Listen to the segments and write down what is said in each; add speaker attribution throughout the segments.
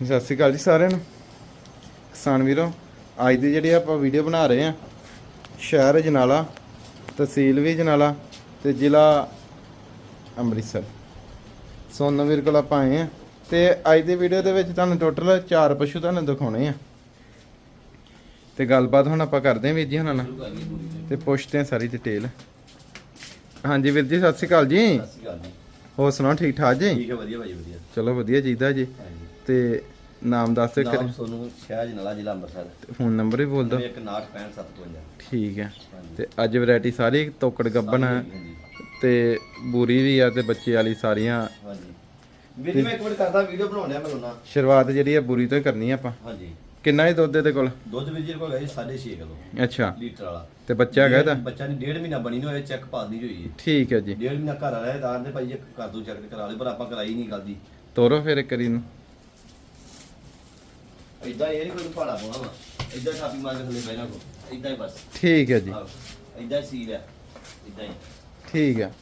Speaker 1: ਸਤਿ ਸ਼੍ਰੀ ਅਕਾਲ ਜੀ ਸਾਰਿਆਂ ਨੂੰ। ਕਿਸਾਨ ਵੀਰੋ ਅੱਜ ਦੀ ਜਿਹੜੀ ਆਪਾਂ ਵੀਡੀਓ ਬਣਾ ਰਹੇ ਆ ਸ਼ਹਿਰ ਜਨਾਲਾ ਤਹਿਸੀਲ ਵੀ ਜਨਾਲਾ ਤੇ ਜ਼ਿਲ੍ਹਾ ਅੰਮ੍ਰਿਤਸਰ। ਸੋਨਵੀਰ ਕੋਲ ਆਪਾਂ ਆਏ ਆ ਤੇ ਅੱਜ ਦੀ ਵੀਡੀਓ ਦੇ ਵਿੱਚ ਤੁਹਾਨੂੰ ਟੋਟਲ ਚਾਰ ਪਸ਼ੂ ਤੁਹਾਨੂੰ ਦਿਖਾਉਣੇ ਆ ਤੇ ਗੱਲਬਾਤ ਹੁਣ ਆਪਾਂ ਕਰਦੇ ਹਾਂ ਵੀਰ ਜੀ ਹੁਣਾਂ ਨਾਲ ਤੇ ਪੁੱਛਦੇ ਹਾਂ ਸਾਰੀ ਡਿਟੇਲ ਹਾਂਜੀ ਵੀਰ ਜੀ ਸਤਿ ਸ਼੍ਰੀ ਅਕਾਲ ਜੀ।
Speaker 2: ਸਤਿ ਸ਼੍ਰੀ ਅਕਾਲ ਜੀ।
Speaker 1: ਹੋਰ ਸੁਣਾਓ ਠੀਕ ਠਾਕ ਜੀ?
Speaker 2: ਠੀਕ ਹੈ ਵਧੀਆ ਭਾਈ ਵਧੀਆ।
Speaker 1: ਚਲੋ ਵਧੀਆ ਚਾਹੀਦਾ ਜੀ। ਤੇ ਨਾਮ ਦੱਸ ਦਿਓ
Speaker 2: ਨਾਮ
Speaker 1: ਕਰੇ।
Speaker 2: ਸੋਨੂੰ ਸ਼ਹਿਜ ਨਲਾ ਜ਼ਿਲ੍ਹਾ ਅੰਮ੍ਰਿਤਸਰ।
Speaker 1: ਫੋਨ ਨੰਬਰ ਵੀ ਬੋਲ ਦਿਓ।
Speaker 2: 196555
Speaker 1: ਠੀਕ ਹੈ। ਤੇ ਅੱਜ ਵੈਰਾਈਟੀ ਸਾਰੀ ਤੋਕੜ ਗੱਬਨ ਹੈ ਤੇ ਬੂਰੀ ਵੀ ਆ ਤੇ ਬੱਚੇ ਵਾਲੀ ਸਾਰੀਆਂ।
Speaker 2: ਹਾਂਜੀ। ਵੀਰ ਜੀ ਮੈਂ ਇੱਕ ਮਿੰਟ ਕਰਦਾ ਵੀਡੀਓ ਬਣਾਉਣਿਆ ਮੈਂ ਉਹਨਾਂ
Speaker 1: ਸ਼ੁਰੂਆਤ ਜਿਹੜੀ ਆ ਬੂਰੀ ਤੋਂ ਹੀ ਕਰਨੀ ਆ ਆਪਾਂ।
Speaker 2: ਹਾਂਜੀ।
Speaker 1: ਕਿੰਨਾ ਹੀ ਦੁੱਧ ਇਹਦੇ ਕੋਲ?
Speaker 2: ਦੁੱਧ ਵੀਰ ਜੀ ਕੋਲ ਗਏ 6.5 ਕਿਲੋ।
Speaker 1: ਅੱਛਾ।
Speaker 2: ਲੀਟਰ ਵਾਲਾ।
Speaker 1: ਤੇ ਬੱਚਾ ਹੈਗਾ ਇਹਦਾ?
Speaker 2: ਬੱਚਾ ਨਹੀਂ ਡੇਢ ਮਹੀਨਾ ਬਣੀ ਨੂੰ ਹੋਇਆ ਚੈੱਕ ਪਾਸ ਦੀ ਹੋਈ ਹੈ।
Speaker 1: ਠੀਕ ਹੈ ਜੀ।
Speaker 2: ਡੇਢ ਮਹੀਨਾ ਘਰ ਵਾਲਾ ਦਾਰ ਦੇ ਭਾਈ ਇੱਕ ਕਰ ਦੋ ਚੈੱਕ ਕਰਾ ਲੈ ਪਰ ਆਪਾਂ ਕਰਾਈ ਨਹੀਂ ਗੱਲ ਦੀ।
Speaker 1: ਤੋਰੋ ਫਿਰ ਇੱਕ ਵਾਰੀ ਨੂੰ
Speaker 2: ਇਦਾਂ ਇਹ ਨਹੀਂ ਕੋਈ ਪਹਾੜਾ ਪਾਉਣਾ ਵਾ। ਇਦਾਂ ਛਾਪੀ ਮਾਰ ਕੇ ਥੱਲੇ ਬਹਿਣਾ ਕੋ। ਇਦਾਂ ਹੀ ਬਸ।
Speaker 1: ਠੀਕ ਹੈ ਜੀ।
Speaker 2: ਇਦਾਂ ਹੀ ਸੀਲ ਹੈ। ਇਦਾਂ ਹੀ।
Speaker 1: ਠੀਕ ਹੈ।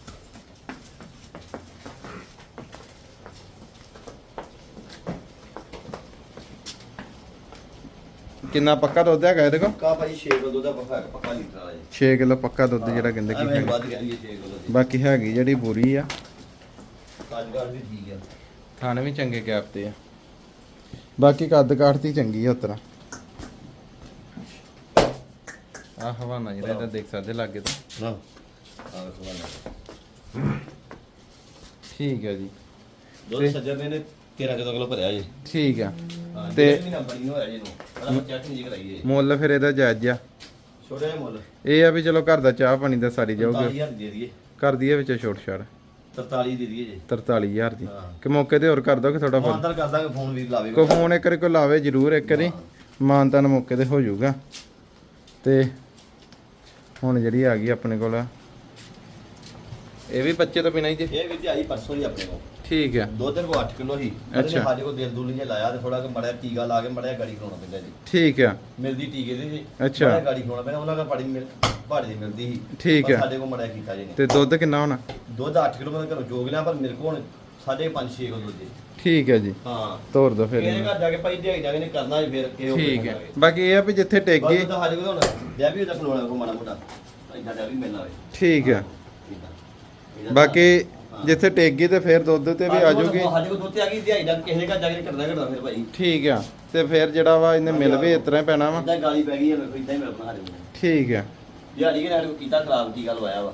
Speaker 1: ਕਿੰਨਾ ਪੱਕਾ ਦੁੱਧ ਹੈਗਾ ਇਹਦੇ ਕੋਲ?
Speaker 2: ਕਾ ਭਾਈ 6 ਕਿਲੋ ਦਾ ਪੱਕਾ ਪੱਕਾ ਲੀਟਰ ਵਾਲਾ ਜੀ
Speaker 1: 6 ਕਿਲੋ ਪੱਕਾ ਦੁੱਧ ਜਿਹੜਾ ਕਹਿੰਦੇ ਕਿ
Speaker 2: ਐਵੇਂ
Speaker 1: ਹੈਗਾ।
Speaker 2: ਵੱਧ ਗਿਆ ਜੀ 6 ਕਿਲੋ ਦੀ।
Speaker 1: ਬਾਕੀ ਹੈਗੀ ਜਿਹੜੀ ਬੂਰੀ ਆ।
Speaker 2: ਕਾਜਗਾਰ ਵੀ ਠੀਕ ਆ।
Speaker 1: ਥਾਣੇ ਵੀ ਚੰਗੇ ਗੈਪ ਤੇ ਆ। ਬਾਕੀ ਕੱਦ ਕਾਠਤੀ ਚੰਗੀ ਆ ਉਤਰਾ। ਆ ਹਵਾਨਾ ਜਿਹੜਾ ਇਹਦਾ ਦੇਖ ਸਕਦੇ ਲਾਗੇ ਤੋਂ।
Speaker 2: ਆ
Speaker 1: ਠੀਕ ਹੈ ਜੀ। ਤੇ-
Speaker 2: ਸੱਜਰ ਨੇ 13 ਕਿਲੋ ਕਿਲੋ ਭਰਿਆ ਜੀ।
Speaker 1: ਠੀਕ ਆ।
Speaker 2: ਹਾਂ
Speaker 1: ਤੇ-
Speaker 2: ਤੇ ਮਹੀਨਾ ਬਣੀ ਨੂੰ ਹੋਇਆ ਜੀ ਨੂੰ ਪਰ ਆਪਾਂ ਚੈੱਕ ਨਹੀਂ ਜੀ ਕਰਾਈਏ
Speaker 1: ਮੁੱਲ ਫਿਰ ਇਹਦਾ ਜਾਇਜ਼ ਆ।
Speaker 2: ਜਿਹਾ ਮੁੱਲ।
Speaker 1: ਇਹ ਆ ਵੀ ਚਲੋ ਘਰ ਦਾ ਚਾਹ ਪਾਣੀ ਦਾ ਸਾਰੀ ਜਾਊਗਾ।
Speaker 2: 43000 ਦੇ ਦਈਏ।
Speaker 1: ਕਰ ਦਈਏ ਵਿੱਚ ਛੋਟ ਛਾੜ
Speaker 2: 43 ਦੇ ਦਈਏ ਜੀ।
Speaker 1: 43000 ਦੀ।
Speaker 2: ਹਾਂ।
Speaker 1: ਕਿ ਮੌਕੇ ਤੇ ਹੋਰ ਕਰ ਦੋ ਕਿ ਥੋੜਾ ਫ਼ਰਕ
Speaker 2: ਮਾਨਦਾਰ ਕਰ ਦਾਂਗੇ ਫੋਨ ਵੀਰ ਲਾਵੇ।
Speaker 1: ਕੋ ਫੋਨ ਇੱਕ ਵਾਰੀ ਕੋ ਲਾਵੇ ਜਰੂਰ ਇੱਕ ਵਾਰੀ। ਮਾਨਤਾਨ ਮੌਕੇ ਤੇ ਹੋ ਜਾਊਗਾ। ਤੇ ਹੁਣ ਜਿਹੜੀ ਆ ਗਈ ਆਪਣੇ ਕੋਲ। ਇਹ ਵੀ ਬੱਚੇ ਤੋਂ ਬਿਨਾਂ ਹੀ ਜੀ।
Speaker 2: ਇਹ ਵੀਰ ਜੀ ਆਈ ਪਰਸੋਂ ਹੀ ਆਪਣੇ ਕੋਲ।
Speaker 1: ਠੀਕ ਹੈ।
Speaker 2: ਦੁੱਧ ਕੋ 8 ਕਿਲੋ ਹੀ
Speaker 1: ਅੱਛਾ।
Speaker 2: ਅੱਛਾ ਸਾਡੇ ਕੋਲ ਦਿਲ ਦੁਲੀ ਜਿਹਾ ਲਾਇਆ ਤੇ ਥੋੜਾ ਕਿ ਮੜਿਆ ਟੀਕਾ ਲਾ ਕੇ ਮੜਿਆ ਗਾੜੀ ਖਲਾਉਣਾ ਪੈਂਦਾ ਜੀ।
Speaker 1: ਠੀਕ ਹੈ।
Speaker 2: ਮਿਲਦੀ ਟੀਕੇ ਦੀ ਜੀ
Speaker 1: ਅੱਛਾ।
Speaker 2: ਮੜਿਆ ਗਾੜੀ ਖਲਾਉਣਾ ਪੈਂਦਾ ਉਹਨਾਂ ਦਾ ਪਾੜੀ ਮਿਲ ਪਹਾੜੀ ਦੀ ਮਿਲਦੀ ਸੀ।
Speaker 1: ਠੀਕ
Speaker 2: ਪਰ
Speaker 1: ਹੈ।
Speaker 2: ਸਾਡੇ ਕੋਲ ਮੜਿਆ ਕੀਤਾ ਜੀ ਨੇ
Speaker 1: ਤੇ ਦੁੱਧ ਕਿੰਨਾ ਹੋਣਾ?
Speaker 2: ਦੁੱਧ 8 ਕਿਲੋ ਮੈਂ ਘਰੋਂ ਜੋਗ ਲਿਆ ਪਰ ਮੇਰੇ ਕੋਲ ਹੁਣ ਸਾਢੇ 5 6 ਕਿਲੋ ਦੁੱਧ ਜੀ
Speaker 1: ਠੀਕ ਹੈ ਜੀ।
Speaker 2: ਹਾਂ।
Speaker 1: ਤੋਰ ਦੋ ਫਿਰ ਇਹਨੂੰ।
Speaker 2: ਘਰ ਜਾ ਕੇ ਭਾਈ ਦਿਹਾੜੀ ਜਾ ਕੇ ਨੇ ਕਰਨਾ ਹੀ ਫਿਰ ਕਿ ਉਹ
Speaker 1: ਠੀਕ ਹੈ। ਬਾਕੀ ਇਹ ਆ ਵੀ ਜਿੱਥੇ ਟਿਕ
Speaker 2: ਬਾਕੀ
Speaker 1: ਗਈ।
Speaker 2: ਤਾਂ ਸਾਡੇ ਕੋਲ ਹੁਣ ਵਿਆਹ ਵੀ ਉਹਦਾ ਖਲੋਣਾ ਕੋ ਮਾੜਾ ਮੋਟਾ। ਇੰਨਾ ਦਾ ਵੀ ਮਿਲਣਾ ਹੋਵੇ।
Speaker 1: ਠੀਕ ਹੈ। ਬਾਕੀ। ਜਿੱਥੇ ਟਿਕ ਗਈ ਤੇ ਫਿਰ ਦੁੱਧ ਤੇ ਵੀ ਆ ਜਾਊਗੀ
Speaker 2: ਸਾਡੇ ਕੋਲ ਦੁੱਧ ਤੇ ਆ ਗਈ ਦਿਹਾੜੀ ਦਾ ਕਿਸੇ ਦੇ ਘਰ ਜਾ ਕੇ ਕਰਦਾ ਕਰਦਾ ਫਿਰ ਭਾਈ।
Speaker 1: ਠੀਕ ਆ ਤੇ ਫਿਰ ਜਿਹੜਾ ਵਾ ਇਹਨੇ ਮਿਲ ਵੀ ਇਸ ਤਰ੍ਹਾਂ ਹੀ ਪੈਣਾ ਵਾ।
Speaker 2: ਇਦਾਂ ਗਾਲੀ ਪੈ ਗਈ ਹੈ ਵੇਖੋ ਇਦਾਂ ਹੀ ਮਿਲਣਾ ਸਾਡੇ ਕੋਲ
Speaker 1: ਠੀਕ ਆ।
Speaker 2: ਦਿਹਾੜੀ ਕੇ ਕੋਲ ਕੀਤਾ ਖਰਾਬ ਕੀ ਗੱਲ ਹੋਇਆ ਵਾ।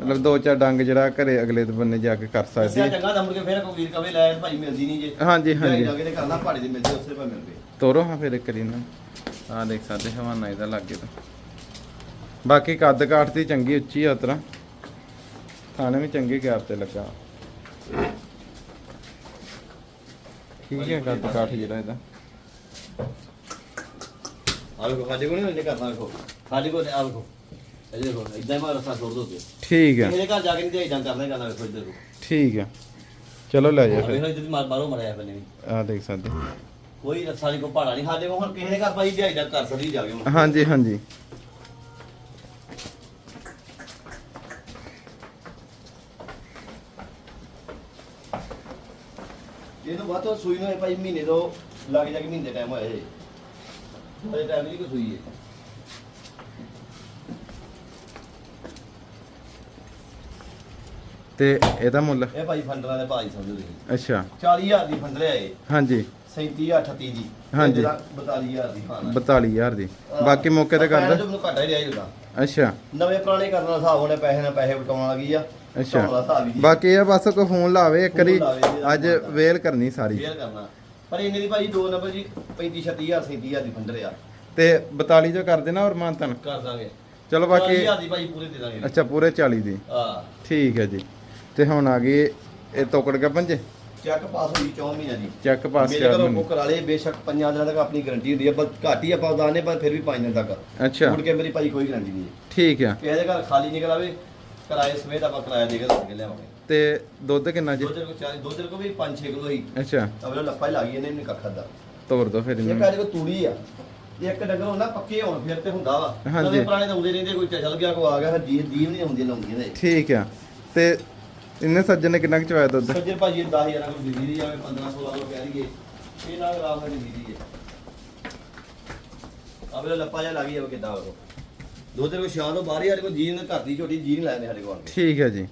Speaker 1: ਮਤਲਬ ਦੋ ਚਾਰ ਡੰਗ ਜਿਹੜਾ ਘਰੇ ਅਗਲੇ ਦੇ ਬੰਨੇ ਜਾ ਕੇ ਕਰ ਸਕਦੀ
Speaker 2: ਚੰਗਾ ਤਾਂ ਮੁੜ ਕੇ ਫਿਰ ਕੋਈ ਵੀਰ ਕਵੇ ਲੈ ਭਾਈ ਮਿਲਦੀ ਨਹੀਂ ਜੇ।
Speaker 1: ਹਾਂਜੀ ਹਾਂਜੀ।
Speaker 2: ਜਾ ਕੇ ਤੇ ਕਰਨਾ ਪਹਾੜੀ ਦੇ ਮਿਲਦੇ ਉਸੇ ਪਾ ਮਿਲ ਪਏ।
Speaker 1: ਤੋਰੋ ਹਾਂ ਫਿਰ ਇੱਕ ਵਾਰੀ ਨਾ। ਆ ਦੇਖ ਸਕਦੇ ਹਵਾਨਾ ਇਹਦਾ ਲੱਗੇ ਤਾਂ। ਬਾਕੀ ਕੱਦ ਕਾਠ ਦੀ ਚੰਗੀ ਉੱਚੀ ਆ ਉਤਰਾ ਥਾਣੇ ਵੀ ਚੰਗੇ ਗੈਪ ਤੇ ਲੱਗਾ। ਠੀਕ ਹੈ ਕੱਦ ਕਾਠ ਜਿਹੜਾ ਇਹਦਾ?
Speaker 2: ਆ ਵੇਖੋ ਸਾਡੇ ਕੋਲ ਨਹੀਂ ਇਹਨੇ ਕਰਨਾ ਵੇਖੋ। ਸਾਡੇ ਕੋਲ ਆ ਵੇਖੋ। ਇਹ ਦੇਖੋ ਇਦਾਂ ਹੀ ਮਾਰ ਰਸਾ ਛੋੜ ਦੋ ਤੇ
Speaker 1: ਠੀਕ ਹੈ
Speaker 2: ਦੇ ਘਰ ਜਾ ਕੇ ਨਹੀਂ ਦਿਹਾੜੀ ਦਾ ਕਰਨਾ ਹੀ ਕਰਨਾ ਵੇਖੋ ਇੱਧਰ। ਨੂੰ
Speaker 1: ਠੀਕ ਹੈ ਚਲੋ ਲੈ ਜਾ ਫਿਰ।
Speaker 2: ਵੇਖੋ ਇੱਧਰ ਮਾਰ ਬਾਹਰੋਂ ਮੜਿਆ ਪਹਿਲੇ ਵੀ
Speaker 1: ਆ ਦੇਖ ਸਕਦੇ
Speaker 2: ਕੋਈ ਰਸਾ ਨਹੀਂ ਕੋ ਪਹਾੜਾ ਨਹੀਂ ਸਾਡੇ ਕੋਲ ਹੁਣ ਕਿਸੇ ਦੇ ਘਰ ਭਾਈ ਦਿਹਾੜੀ ਦਾ ਕਰ ਸਕਦੀ ਜਾ ਕੇ ਹੁਣ।
Speaker 1: ਹਾਂਜੀ ਹਾਂਜੀ।
Speaker 2: ਇਹ ਤੋਂ ਬਾਅਦ ਸੂਈ ਨੂੰ ਇਹ ਭਾਈ ਮਹੀਨੇ ਤੋਂ ਲੱਗ ਜਾ ਕੇ ਮਹੀਨੇ ਟਾਈਮ ਹੋਇਆ ਇਹ। ਹਜੇ ਟਾਈਮ ਨਹੀਂ ਕੋਈ ਸੂਈ ਹੈ
Speaker 1: ਤੇ ਇਹਦਾ ਮੁੱਲ?
Speaker 2: ਇਹ ਭਾਈ ਫੰਡਰਾਂ ਦੇ ਭਾਈ ਸਮਝੋ ਤੁਸੀਂ।
Speaker 1: ਅੱਛਾ।
Speaker 2: 40000 ਦੀ ਫੰਡ ਲਿਆਏ।
Speaker 1: ਹਾਂਜੀ।
Speaker 2: 37000 38 ਦੀ।
Speaker 1: ਹਾਂਜੀ।
Speaker 2: ਇਹਦਾ 42000 ਦੀ ਖਾਣਾ।
Speaker 1: 42000 ਦੀ। ਬਾਕੀ ਮੌਕੇ ਤੇ ਕਰ ਦੋ।
Speaker 2: ਮੈਨੂੰ ਘਾਟਾ ਹੀ ਰਿਹਾ ਹੁੰਦਾ
Speaker 1: ਅੱਛਾ।
Speaker 2: ਨਵੇਂ ਪੁਰਾਣੇ ਕਰਨ ਦਾ ਹਿਸਾਬ ਹੋਣਾ ਪੈਸੇ ਨਾਲ ਪੈਸੇ ਵਟਾਉਣ ਲੱਗੀ ਆ?
Speaker 1: ਅੱਛਾ।
Speaker 2: ਹਿਸਾਬ ਦਾ ਹਿਸਾਬ ਹੀ
Speaker 1: ਬਾਕੀ ਇਹ ਬਸ ਕੋ ਫੋਨ ਲਾਵੇ ਇੱਕ ਵਾਰੀ
Speaker 2: ਫੋਨ ਲਾਵੇ ਜੀ,
Speaker 1: ਅੱਜ ਵੇਲ ਕਰਨੀ ਸਾਰੀ।
Speaker 2: ਫੇਰ ਕਰਨਾ। ਪਰ ਇਹਨੇ ਦੀ ਭਾਈ ਦੋ ਨੰਬਰ ਜੀ 35 36000 37000 ਦੀ ਫੰਡ ਰਿਆ
Speaker 1: ਤੇ 42 ਜੋ ਕਰ ਦੇਣਾ ਔਰ ਮਾਨਤਨ?
Speaker 2: ਕਰ ਦਾਂਗੇ।
Speaker 1: ਚਲੋ ਬਾਕੀ
Speaker 2: 40000 ਦੀ ਭਾਈ ਪੂਰੇ ਦੇ ਦਾਂਗੇ।
Speaker 1: ਅੱਛਾ ਪੂਰੇ 40 ਦੀ।
Speaker 2: ਹਾਂ।
Speaker 1: ਠੀਕ ਹੈ ਜੀ। ਤੇ ਹੁਣ ਆ ਗਈ ਇਹ ਤੋਕੜ ਗੱਬਨ ਜੇ।
Speaker 2: ਚੈੱਕ ਪਾਸ ਹੋਈ 4 ਮਹੀਨਿਆਂ ਦੀ।
Speaker 1: ਚੈੱਕ ਪਾਸ
Speaker 2: ਮੇਰੇ
Speaker 1: ਮੈਨੂੰ
Speaker 2: ਬੁੱਕ ਕਰਾ ਲਏ ਬੇਸ਼ੱਕ ਪੰਜਾਂ ਦਿਨਾਂ ਤੱਕ ਆਪਣੀ ਗਾਰੰਟੀ ਹੁੰਦੀ ਹੈ ਪਰ ਘੱਟ ਹੀ ਆਪਾਂ ਉਦਾਨੇ ਪਰ ਫਿਰ ਵੀ 5 ਦਿਨ ਤੱਕ।
Speaker 1: ਅੱਛਾ।
Speaker 2: ਮੁੜ ਕੇ ਮੇਰੀ ਭਾਈ ਕੋਈ ਗਾਰੰਟੀ ਨਹੀਂ ਹੈ।
Speaker 1: ਠੀਕ ਆ।
Speaker 2: ਕਿਸੇ ਦੇ ਘਰ ਖਾਲੀ ਨਹੀਂ ਕਰਾਵੇ ਕਿਰਾਏ ਸਮੇਤ ਆਪਾਂ ਕਿਰਾਇਆ ਦੇ ਕੇ ਕੇ ਲਿਆਵਾਂਗੇ।
Speaker 1: ਤੇ ਦੁੱਧ ਕਿੰਨਾ ਜੀ?
Speaker 2: ਦੋ ਦਿਨ ਕੋ ਦੋ ਵੀ 5-6 ਕਿਲੋ ਹੀ।
Speaker 1: ਅੱਛਾ।
Speaker 2: ਅਗਲੇ ਲੱਪਾ ਹੀ ਲੱਗੀ ਇਹਨੇ ਨਹੀਂ ਕੱਖ ਖਾਦਾ
Speaker 1: ਤੋਰ ਦੋ ਫਿਰ
Speaker 2: ਇਹ
Speaker 1: ਇਹਨੂੰ
Speaker 2: ਕਾਰੇ ਕੋ ਤੂੜੀ ਆ। ਇੱਕ ਡੰਗਰ ਹੁੰਦਾ ਪੱਕੇ ਹੋਣ ਫਿਰ ਤੇ ਹੁੰਦਾ ਵਾ। ਨਵੇਂ ਪੁਰਾਣੇ ਤਾਂ ਹੁੰਦੇ ਰਹਿੰਦੇ ਕੋਈ ਚੱਲ ਗਿਆ ਕੋ ਆ ਗਿਆ ਫਿਰ ਜੀਵ ਨਹੀਂ ਹੁੰਦੀਆਂ ਲਾਉਂਦੀਆਂ ਨੇ।
Speaker 1: ਠੀਕ ਆ। ਤੇ ਇਹਨੇ ਸੱਜਣ ਨੇ ਕਿੰਨਾ ਕੁ ਚਵਾਇਆ ਦੁੱਧ?
Speaker 2: ਸੱਜੇ ਭਾਜੀ 10000 ਕੋਲ ਦਿੱਲੀ ਦੀ ਜਾਵੇ 15 16 ਕੋਲ ਕਹਿ ਲਈਏ ਇਹ ਨਾਲ ਰਾਮ ਨਾਲ ਦੀ ਹੈ ਆਵੇ ਲੱਪਾ ਜਿਹਾ ਲੱਗ ਗਿਆ ਕਿਦਾਂ ਉਹ ਦੋ ਦਿਨ ਕੋ ਸ਼ਾਮ ਤੋਂ ਬਾਹਰ ਹੀ ਸਾਡੇ ਕੋਲ ਜੀ ਨੇ ਘਰ ਦੀ ਛੋਟੀ ਜੀ ਨਹੀਂ ਲਾਉਂਦੇ ਸਾਡੇ ਕੋਲ।
Speaker 1: ਠੀਕ ਹੈ ਜੀ।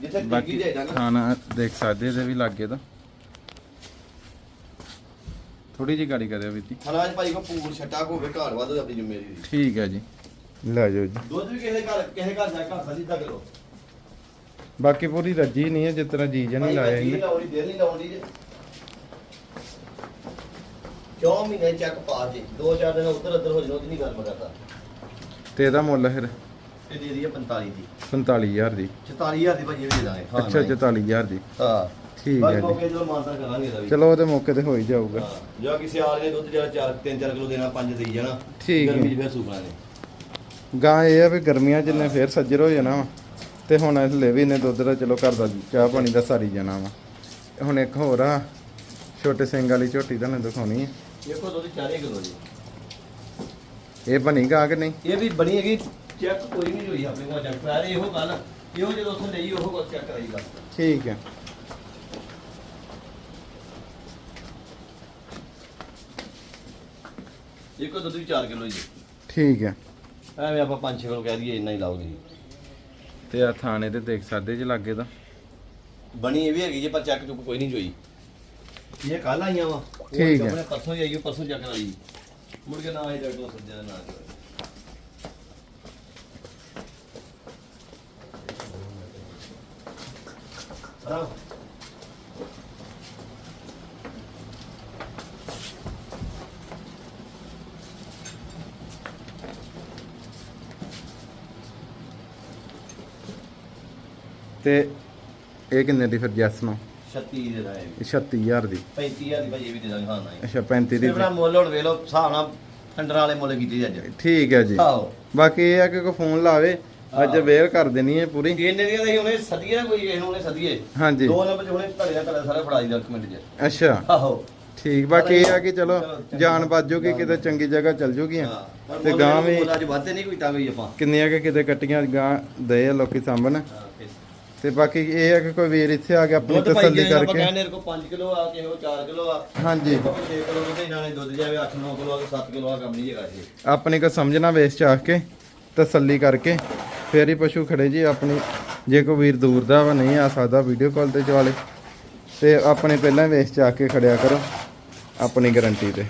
Speaker 2: ਜਿੱਥੇ
Speaker 1: ਬਾਕੀ ਖਾਣਾ ਦੇਖ ਸਕਦੇ ਇਹਦੇ ਵੀ ਲੱਗੇ ਤਾਂ। ਥੋੜੀ ਜਿਹੀ ਗਾੜੀ ਕਰਿਓ ਵੀਤੀ
Speaker 2: ਹਲਾਜ ਭਾਈ ਕੋ ਪੂਰ ਛੱਟਾ ਕੋ ਹੋਵੇ ਘਰ ਵਾਧੋ ਆਪਣੀ ਜ਼ਿੰਮੇਵਾਰੀ ਦੀ।
Speaker 1: ਠੀਕ ਹੈ ਜੀ। ਲੈ ਜਾਓ ਜੀ।
Speaker 2: ਦੁੱਧ ਵੀ ਕਿਸੇ ਘਰ ਕਿਸੇ ਘਰ ਜਾ ਕੇ ਘਰ ਤੱਕ ਲੋ
Speaker 1: ਬਾਕੀ ਪੂਰੀ ਰੱਜੀ ਨਹੀਂ ਹੈ ਜਿਸ ਤਰ੍ਹਾਂ ਜੀਜਾ ਨਹੀਂ ਲਾਇਆ ਇਹਨੇ।
Speaker 2: ਲਾਉਣੀ ਦੇਰ ਨਹੀਂ ਲਾਉਣੀ ਜੇ। ਕਿਉਂ ਮਹੀਨੇ ਚੱਕ ਪਾ ਦੇ ਦੋ ਚਾਰ ਦਿਨ ਉੱਧਰ ਉੱਧਰ ਹੋ ਜਾਣਾ ਉਹਦੀ ਨਹੀਂ ਗੱਲ ਮੈਂ ਕਰਦਾ
Speaker 1: ਤੇ ਇਹਦਾ ਮੁੱਲ ਫਿਰ?
Speaker 2: ਇਹ ਦੇ ਦਈਏ 45 ਦੀ।
Speaker 1: 45000 ਦੀ।
Speaker 2: 44000 ਦੀ ਭਾਜੀ ਇਹ ਵੀ ਦੇ ਦਾਂਗੇ। ਹਾਂ
Speaker 1: ਅੱਛਾ
Speaker 2: ਨਹੀਂ।
Speaker 1: 44000 ਦੀ।
Speaker 2: ਹਾਂ।
Speaker 1: ਠੀਕ ਹੈ ਜੀ।
Speaker 2: ਮੌਕੇ ਜਦੋਂ ਮਾਨਤਾ ਕਰਾਂਗੇ ਇਹਦਾ ਵੀ।
Speaker 1: ਚਲੋ ਉਹਦੇ ਮੌਕੇ ਤੇ ਹੋ ਹੀ ਜਾਊਗਾ।
Speaker 2: ਹਾਂ, ਜਾਂ ਕਿਸੇ ਆਲ ਨੇ ਦੁੱਧ ਜਿਹੜਾ 4 3-4 ਕਿਲੋ ਦੇਣਾ 5 ਦੇਈ ਜਾਣਾ।
Speaker 1: ਠੀਕ ਹੈ।
Speaker 2: ਗਰਮੀ 'ਚ ਫਿਰ ਸੂਪਣਾ ਨੇ
Speaker 1: ਗਾਂ ਇਹ ਆ ਵੀ ਗਰਮੀਆਂ ਜਿੰਨੇ ਫੇਰ ਸੱਜਰ ਹੋ ਜਾਣਾ ਵਾ। ਤੇ ਹੁਣ ਲਈ ਵੀ ਨੇ ਦੁੱਧ ਦਾ ਚਲੋ ਘਰ ਦਾ ਚਾਹ ਪਾਣੀ ਦਾ ਸਾਰੀ ਜਾਣਾ ਵਾ। ਹੁਣ ਇੱਕ ਹੋਰ ਆ ਛੋਟੇ ਸਿੰਘ ਵਾਲੀ ਝੋਟੀ ਤੁਹਾਨੂੰ ਦਿਖਾਉਣੀ ਹੈ
Speaker 2: ਦੇਖੋ ਦੁੱਧ 4 ਕਿਲੋ ਜੀ।
Speaker 1: ਇਹ ਬਣੀ ਗਾ ਕਿ ਨਹੀਂ?
Speaker 2: ਇਹ ਵੀ ਬਣੀ ਹੈਗੀ ਚੈੱਕ ਕੋਈ ਨਹੀਂ ਹੋਈ ਆਪਣੇ ਕੋਲ ਚੈੱਕ ਕਰਾ ਰਹੇ ਇਹੋ ਗੱਲ ਇਹੋ ਜਦੋਂ ਉੱਥੇ ਲਈ ਉਹ ਕੋਲ ਚੈੱਕ ਕਰਾਈ ਬਸ।
Speaker 1: ਠੀਕ ਹੈ
Speaker 2: ਇੱਕੋ ਦੁੱਧ ਵੀ 4 ਕਿਲੋ ਜੀ।
Speaker 1: ਠੀਕ ਹੈ
Speaker 2: ਐਵੇਂ ਆਪਾਂ 5-6 ਕਿਲੋ ਕਹਿ ਦਈਏ ਇੰਨਾ ਹੀ ਲਾਓਗੇ ਜੀ।
Speaker 1: ਤੇ ਆ ਥਾਣੇ ਤੇ ਦੇਖ ਸਕਦੇ ਜੇ ਲੱਗੇ ਤਾਂ।
Speaker 2: ਬਣੀ ਇਹ ਵੀ ਹੈਗੀ ਜੇ ਪਰ ਚੈੱਕ ਚੁੱਕ ਕੋਈ ਨਹੀਂ ਜੋਈ। ਇਹ ਕੱਲ ਆਈਆਂ ਵਾ।
Speaker 1: ਠੀਕ ਹੈ।
Speaker 2: ਪਰਸੋਂ ਹੀ ਆਈ ਉਹ ਪਰਸੋਂ ਚੈੱਕ ਕਰਾਈ ਮੁੜ ਕੇ ਨਾ ਆਈ ਡਾਕਟਰ ਸੱਜਿਆ ਨਾ ਆਈ। ਆਰਾਮ।
Speaker 1: ਤੇ ਇਹ ਕਿੰਨੇ ਦੀ ਫਿਰ ਜੈਸ ਨੂੰ?
Speaker 2: 36 ਦੇ ਦਾਂਗੇ
Speaker 1: ਇਹ। 36000 ਦੀ।
Speaker 2: 35000 ਦੀ ਭਾਈ ਇਹ ਵੀ ਦੇ ਦਾਂਗੇ ਹਾਂ ਨਾ
Speaker 1: ਅੱਛਾ 35 ਦੀ
Speaker 2: ਇਹ ਬੜਾ ਮੁੱਲ ਹੁਣ ਵੇਖ ਲਓ ਹਿਸਾਬ ਨਾਲ ਟੰਡਰਾਂ ਵਾਲੇ ਮੁੱਲ ਕੀਤੇ ਅੱਜ।
Speaker 1: ਠੀਕ ਹੈ ਜੀ।
Speaker 2: ਆਹੋ।
Speaker 1: ਬਾਕੀ ਇਹ ਆ ਕਿ ਕੋਈ ਫੋਨ ਲਾਵੇ ਅੱਜ। ਵੇਅਰ ਕਰ ਦੇਣੀ ਹੈ ਪੂਰੀ।
Speaker 2: ਇੰਨੇ ਦੀਆਂ ਤਾਂ ਹੁਣੇ ਸਦੀਏ ਕੋਈ ਕਿਸੇ ਨੂੰ ਹੁਣੇ ਸਦੀਏ।
Speaker 1: ਹਾਂਜੀ।
Speaker 2: ਦੋ ਨੰਬਰ ਚ ਹੁਣੇ ਧੜੇ ਦਾ ਧੜਾ ਸਾਰਾ ਫੜਾ ਦੀ ਇੱਕ ਮਿੰਟ ਚ।
Speaker 1: ਅੱਛਾ।
Speaker 2: ਆਹੋ।
Speaker 1: ਠੀਕ ਬਾਕੀ ਇਹ ਆ ਕਿ ਚਲੋ ਜਾਨ ਬਚ ਜੂਗੀ
Speaker 2: ਜਾਨ
Speaker 1: ਕਿਤੇ ਚੰਗੀ ਜਗ੍ਹਾ ਚੱਲ ਜੂਗੀ
Speaker 2: ਹਾਂ ਪਰ
Speaker 1: ਤੇ ਗਾਂ ਵੀ
Speaker 2: ਅੱਜ ਵਾਧੇ ਨਹੀਂ ਕੋਈ ਤਾਂ ਗਈ ਆਪਾਂ।
Speaker 1: ਕਿੰਨੀਆਂ ਕਿ ਕਿਤੇ ਕੱਟੀਆਂ ਗਾਂ ਦੇ ਲੋਕੀ ਸਾਂਭਣ। ਤੇ ਬਾਕੀ ਇਹ ਆ ਕਿ ਕੋਈ ਵੀਰ ਇੱਥੇ ਆ ਕੇ ਆਪਣੀ
Speaker 2: ਦੁੱਧ
Speaker 1: ਤਸੱਲੀ
Speaker 2: ਆਪਾਂ
Speaker 1: ਕਰਕੇ
Speaker 2: ਕਹਿੰਦੇ ਕੋ 5 ਕਿਲੋ ਆ ਕਿਸੇ ਕੋ 4 ਕਿਲੋ ਆ
Speaker 1: ਹਾਂਜੀ।
Speaker 2: 6 ਕਿਲੋ ਦੁੱਧ ਇਹਨਾਂ ਨੇ ਦੁੱਧ ਜਾਵੇ 8 9 ਕਿਲੋ ਆ 7 ਕਿਲੋ ਆ ਕੰਮ ਨਹੀਂ ਹੈਗਾ ਇਹ
Speaker 1: ਆਪਣੀ ਕੋ ਸਮਝਣਾ ਵੇਸ ਚ ਆ ਕੇ ਤਸੱਲੀ ਕਰਕੇ ਫੇਰ ਹੀ ਪਸ਼ੂ ਖੜੇ ਜੀ ਆਪਣੀ। ਜੇ ਕੋਈ ਵੀਰ ਦੂਰ ਦਾ ਵਾ ਨਹੀਂ ਆ ਸਕਦਾ ਵੀਡੀਓ ਕਾਲ ਤੇ ਚਵਾਲੇ ਤੇ ਆਪਣੇ ਪਹਿਲਾਂ ਵੇਸ ਚ ਆ ਕੇ ਖੜਿਆ ਕਰੋ ਆਪਣੀ ਗਾਰੰਟੀ ਤੇ।